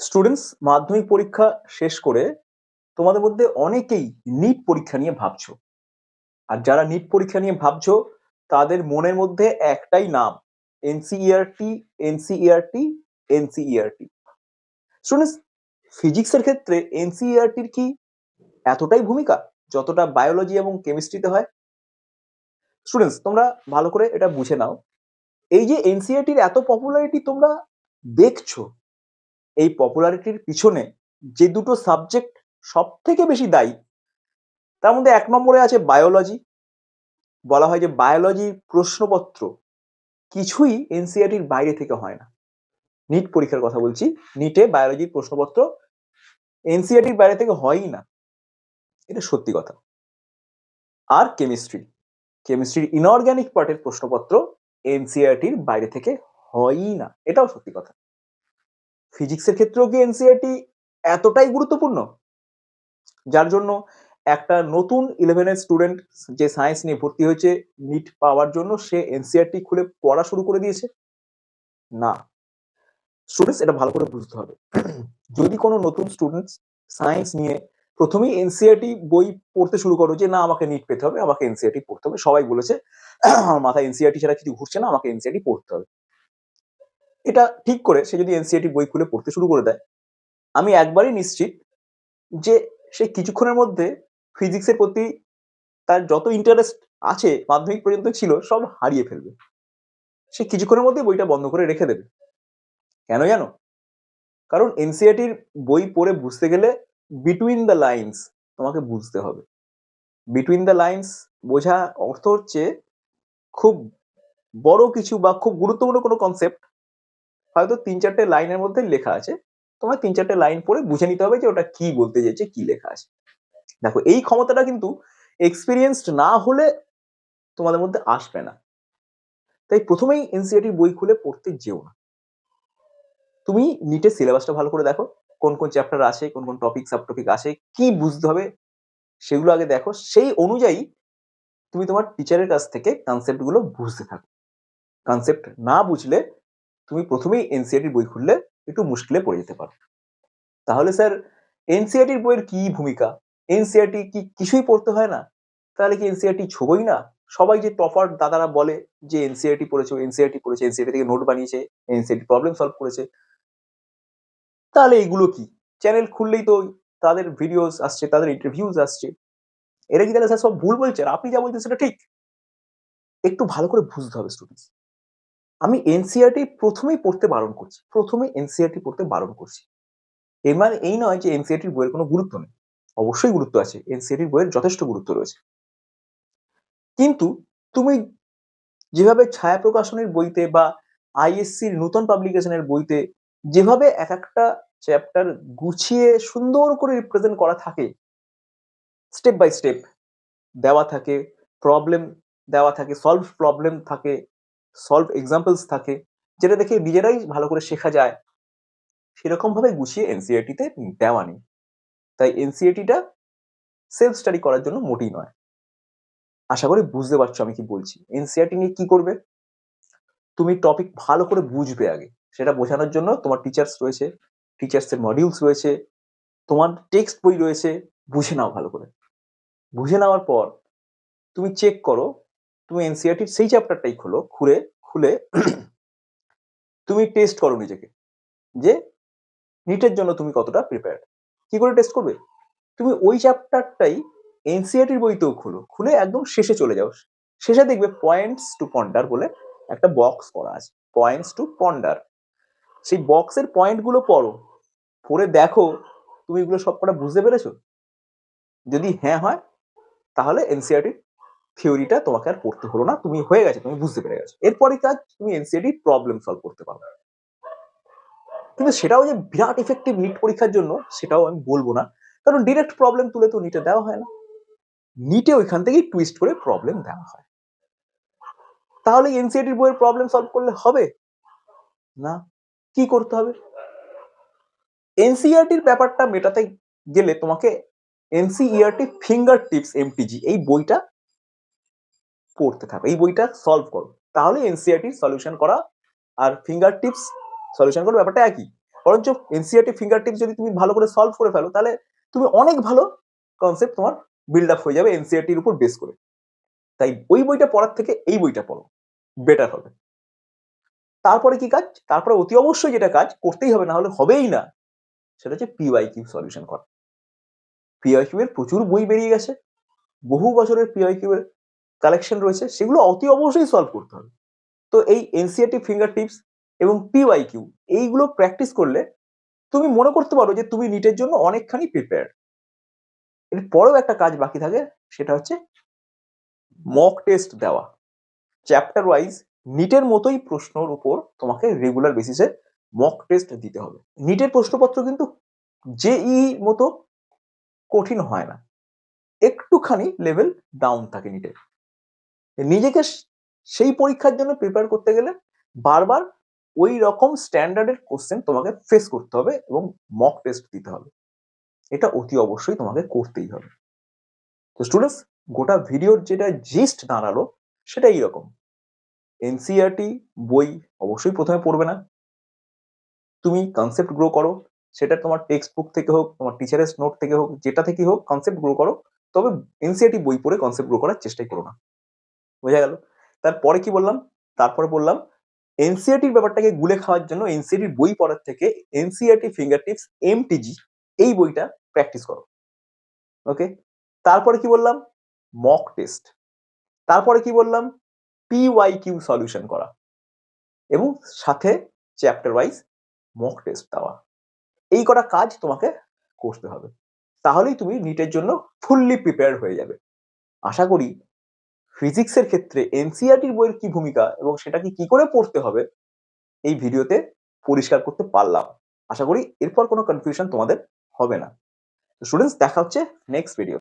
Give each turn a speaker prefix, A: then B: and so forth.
A: Students মাধ্যমিক পরীক্ষা শেষ করে তোমাদের মধ্যে অনেকেই নিট পরীক্ষা নিয়ে ভাবছ। আর যারা নিট পরীক্ষা নিয়ে ভাবছ, তাদের মনের মধ্যে একটাই নাম এনসিইআরটি এনসিইআরটি এনসিইআরটি স্টুডেন্টস ফিজিক্সের ক্ষেত্রে এনসিইআরটির কি এতটাই ভূমিকা যতটা বায়োলজি এবং কেমিস্ট্রিতে হয়? স্টুডেন্টস তোমরা ভালো করে এটা বুঝে নাও। এই যে এনসিইআরটির এত পপুলারিটি তোমরা দেখছ এই পপুলারিটির পিছনে যে দুটো সাবজেক্ট সব থেকে বেশি দায়ী, তার মধ্যে এক নম্বরে আছে বায়োলজি বলা হয় যে বায়োলজির প্রশ্নপত্র কিছুই এনসিআরটির বাইরে থেকে হয় না। নিট পরীক্ষার কথা বলছি নিটে বায়োলজির প্রশ্নপত্র এনসিআরটির বাইরে থেকে হয়ই না। এটা সত্যি কথা। আর কেমিস্ট্রি কেমিস্ট্রির ইনঅর্গ্যানিক পার্টের প্রশ্নপত্র এনসিআরটির বাইরে থেকে হয়ই না। এটাও সত্যি কথা। ফিজিক্সের ক্ষেত্রেও কি এনসিআরটি এতটাই গুরুত্বপূর্ণ? যার জন্য একটা নতুন ইলেভেনের স্টুডেন্ট যে সায়েন্স নিয়ে ভর্তি হয়েছে নিট পাওয়ার জন্য সে এনসিআরটি খুলে পড়া শুরু করে দিয়েছে? না। স্টুডেন্টস এটা ভালো করে বুঝতে হবে। যদি কোনো নতুন স্টুডেন্টস সায়েন্স নিয়ে প্রথমেই এনসিআরটি বই পড়তে শুরু করো যে, না, আমাকে নিট পেতে হবে, আমাকে এনসিআরটি পড়তে হবে। সবাই বলেছে, আমার মাথায় এনসিআরটি ছাড়া কিছু ঘুরছে না, আমাকে এনসিআরটি পড়তে হবে। এটা ঠিক করে সে যদি এনসিআরটি বই খুলে পড়তে শুরু করে দেয়। আমি একবারই নিশ্চিত যে সে কিছুক্ষণের মধ্যে ফিজিক্সের প্রতি তার যত ইন্টারেস্ট আছে, মাধ্যমিক পর্যন্ত ছিল, সব হারিয়ে ফেলবে। সে কিছুক্ষণের মধ্যে বইটা বন্ধ করে রেখে দেবে। কেন জানো? কারণ এনসিআরটির বই পড়ে বুঝতে গেলে বিটুইন দ্য লাইন্স তোমাকে বুঝতে হবে। বিটুইন দ্য লাইন্স বোঝা অর্থ হচ্ছে খুব বড় কিছু বা খুব গুরুত্বপূর্ণ কোনো কনসেপ্ট হয়তো তিন চারটে লাইনের মধ্যে লেখা আছে। তোমার তিন চারটে লাইন পড়ে বুঝে নিতে হবে যে ওটা কি বলতে চাইছে, কি লেখা আছে। দেখো, এই ক্ষমতাটা কিন্তু এক্সপিরিয়েন্সড না হলে তোমাদের মধ্যে আসবে না। তাই প্রথমেই এনসিআরটির বই খুলে পড়তে যেও না। তুমি নিটের সিলেবাসটা ভালো করে দেখো, কোন কোন চ্যাপ্টার আছে, কোন কোন টপিক সাব টপিক আছে, কি বুঝতে হবে সেগুলো আগে দেখো। সেই অনুযায়ী তুমি তোমার টিচারের কাছ থেকে কনসেপ্টগুলো বুঝতে থাকো। কনসেপ্ট না বুঝলে তুমি প্রথমেই এনসিআরটির বই খুললে একটু মুশকিলে পড়ে যেতে পারো। তাহলে স্যার এনসিআরটির বইয়ের কি ভূমিকা? এনসিআরটি কি কিছুই পড়তে হয় না? তাহলে কি এনসিআরটি ছবই না? সবাই যে টপার দাদারা বলে যে এনসিআরটি পড়েছে এনসিআরটি পড়েছে এনসিআরটি থেকে নোট বানিয়েছে এনসিআরটি প্রবলেম সলভ করেছে। তাহলে এগুলো কি? চ্যানেল খুললেই তো তাদের ভিডিওস আসছে, তাদের ইন্টারভিউজ আসছে। এরা কি তাহলে স্যার সব ভুল বলছে? আর আপনি যা বলছেন সেটা ঠিক। একটু ভালো করে বুঝতে হবে স্টুডেন্টস আমি এনসিআরটি প্রথমেই পড়তে বারণ করছি, প্রথমে এনসিআরটি পড়তে বারণ করছি। এর মানে এই নয় যে এনসিআরটির বইয়ের কোনো গুরুত্ব নেই। অবশ্যই গুরুত্ব আছে এনসিআরটির বইয়ের যথেষ্ট গুরুত্ব রয়েছে। কিন্তু তুমি যেভাবে ছায়া প্রকাশনের বইতে বা আইএসসির নতুন পাবলিকেশনের বইতে যেভাবে এক একটা চ্যাপ্টার গুছিয়ে সুন্দর করে রিপ্রেজেন্ট করা থাকে স্টেপ বাই স্টেপ দেওয়া থাকে প্রবলেম দেওয়া থাকে সলভ প্রবলেম থাকে সলভ এক্সাম্পলস থাকে, যেটা দেখে নিজেরাই ভালো করে শেখা যায়। সেরকম ভাবে গুছিয়ে এনসিআরটিতে দেওয়া নেই। তাই এনসিআরটিটা সেলফ স্টাডি করার জন্য মোটেই নয়। আশা করি বুঝতে পারছ আমি কি বলছি। এনসিআরটি নিয়ে কি করবে? তুমি টপিক ভালো করে বুঝবে আগে। সেটা বোঝানোর জন্য তোমার টিচার্স রয়েছে টিচার্সের মডিউলস রয়েছে, তোমার টেক্সট বই রয়েছে, বুঝে নাও ভালো করে। বুঝে নেওয়ার পর তুমি চেক করো তুমি এনসিআরটির সেই চ্যাপ্টারটাই খোলো, খুলে খুলে তুমি টেস্ট করো নিজেকে যে নিটের জন্য তুমি কতটা প্রিপেয়ার্ড কি করে টেস্ট করবে? তুমি ওই চ্যাপ্টারটাই এনসিআরটির বইতেও খুলো, খুলে একদম শেষে চলে যাও। শেষে দেখবে পয়েন্টস টু পন্ডার বলে একটা বক্স করা আছে পয়েন্টস টু পন্ডার সেই বক্সের পয়েন্টগুলো পড়ো, পড়ে দেখো, তুমি এগুলো সব কটা বুঝতে পেরেছ? যদি হ্যাঁ হয়, তাহলে এনসিআরটির থিওরিটা তোমাকে আর পড়তে হলো না, তুমি হয়ে গেছে, তুমি বুঝতে পেরে গেছো। এরপরে কাজ তুমি এনসিআরটি প্রবলেম সলভ করতে পারবে। কিন্তু সেটাও যে বিরাট ইফেক্টিভ নিট পরীক্ষার জন্য, সেটাও আমি বলব না। কারণ ডিরেক্ট প্রবলেম তুলে তো নিটে দেওয়া হয় না। নিটে ওইখান থেকেই টুইস্ট করে প্রবলেম দেওয়া হয়। তাহলে এনসিআরটির বইয়ের প্রবলেম সলভ করলে হবে? না। কি করতে হবে? এনসিআরটির ব্যাপারটা মেটাতে গেলে তোমাকে এনসিইআরটি ফিঙ্গার টিপস এমটিজি এই বইটা পড়তে থাকো। এই বইটা সলভ করো। তাহলে এনসিআরটির সলিউশন করা আর ফিঙ্গার টিপস সলিউশন করার ব্যাপারটা একই। বরঞ্চ এনসিআরটি ফিঙ্গার টিপস যদি তুমি ভালো করে সলভ করে ফেলো, তাহলে তুমি অনেক ভালো কনসেপ্ট তোমার বিল্ড আপ হয়ে যাবে এনসিআরটির উপর বেস করে। তাই ওই বইটা পড়ার থেকে এই বইটা পড়ো। বেটার হবে। তারপরে কি কাজ? তারপরে অতি অবশ্যই যেটা কাজ, করতেই হবে না হলে হবেই না। সেটা হচ্ছে পিওয়াই কিউ সলিউশন করা। পিওয়াই কিউ এর প্রচুর বই বেরিয়ে গেছে। বহু বছরের পিওয়াই কিউ এর কালেকশন রয়েছে, সেগুলো অতি অবশ্যই সলভ করতে হবে। তো এই এনসিআরটি ফিঙ্গার টিপস এবং পিওয়াই কিউ এইগুলো প্র্যাকটিস করলে তুমি মনে করতে পারো যে তুমি নিটের জন্য অনেকখানি প্রিপেয়ার এর পরেও একটা কাজ বাকি থাকে, সেটা হচ্ছে মক টেস্ট দেওয়া। চ্যাপ্টার ওয়াইজ নিটের মতোই প্রশ্নর উপর তোমাকে রেগুলার বেসিসে মক টেস্ট দিতে হবে। নিটের প্রশ্নপত্র কিন্তু জেই মতো কঠিন হয় না। একটুখানি লেভেল ডাউন থাকে নিটের নিজেকে সেই পরীক্ষার জন্য প্রিপেয়ার করতে গেলে বারবার ওই রকম স্ট্যান্ডার্ডের কোশ্চেন তোমাকে ফেস করতে হবে এবং মক টেস্ট দিতে হবে। এটা অতি অবশ্যই তোমাকে করতেই হবে। তো স্টুডেন্টস গোটা ভিডিওর যেটা জিস্ট দাঁড়াল সেটা এইরকম এনসিআরটি বই অবশ্যই প্রথমে পড়বে না। তুমি কনসেপ্ট গ্রো করো, সেটা তোমার টেক্সট বুক থেকে হোক, তোমার টিচারের নোট থেকে হোক, যেটা থেকে হোক কনসেপ্ট গ্রো করো, তবে এনসিআরটি বই পড়ে কনসেপ্ট গ্রো করার চেষ্টাই করো না। বোঝা গেল। তারপরে কি বললাম? তারপরে বললাম এনসিআরটির ব্যাপারটাকে গুলে খাওয়ার জন্য এনসিআরটির বই পড়ার থেকে এনসিআরটি ফিঙ্গার টিপস এমটিজি এই বইটা প্র্যাকটিস করো। ওকে তারপরে কি বললাম? মক টেস্ট তারপরে কি বললাম? পিওয়াই কিউ সলিউশন করা। এবং সাথে চ্যাপ্টার ওয়াইজ মক টেস্ট দেওয়া। এই কটা কাজ তোমাকে করতে হবে। তাহলেই তুমি নিটের জন্য ফুললি প্রিপেয়ার হয়ে যাবে। আশা করি ফিজিক্সের ক্ষেত্রে এনসিআরটির বইয়ের কি ভূমিকা এবং সেটাকে কি করে পড়তে হবে, এই ভিডিওতে পরিষ্কার করতে পারলাম। আশা করি এরপর কোনো কনফিউশন তোমাদের হবে না। স্টুডেন্টস দেখা হচ্ছে নেক্সট ভিডিও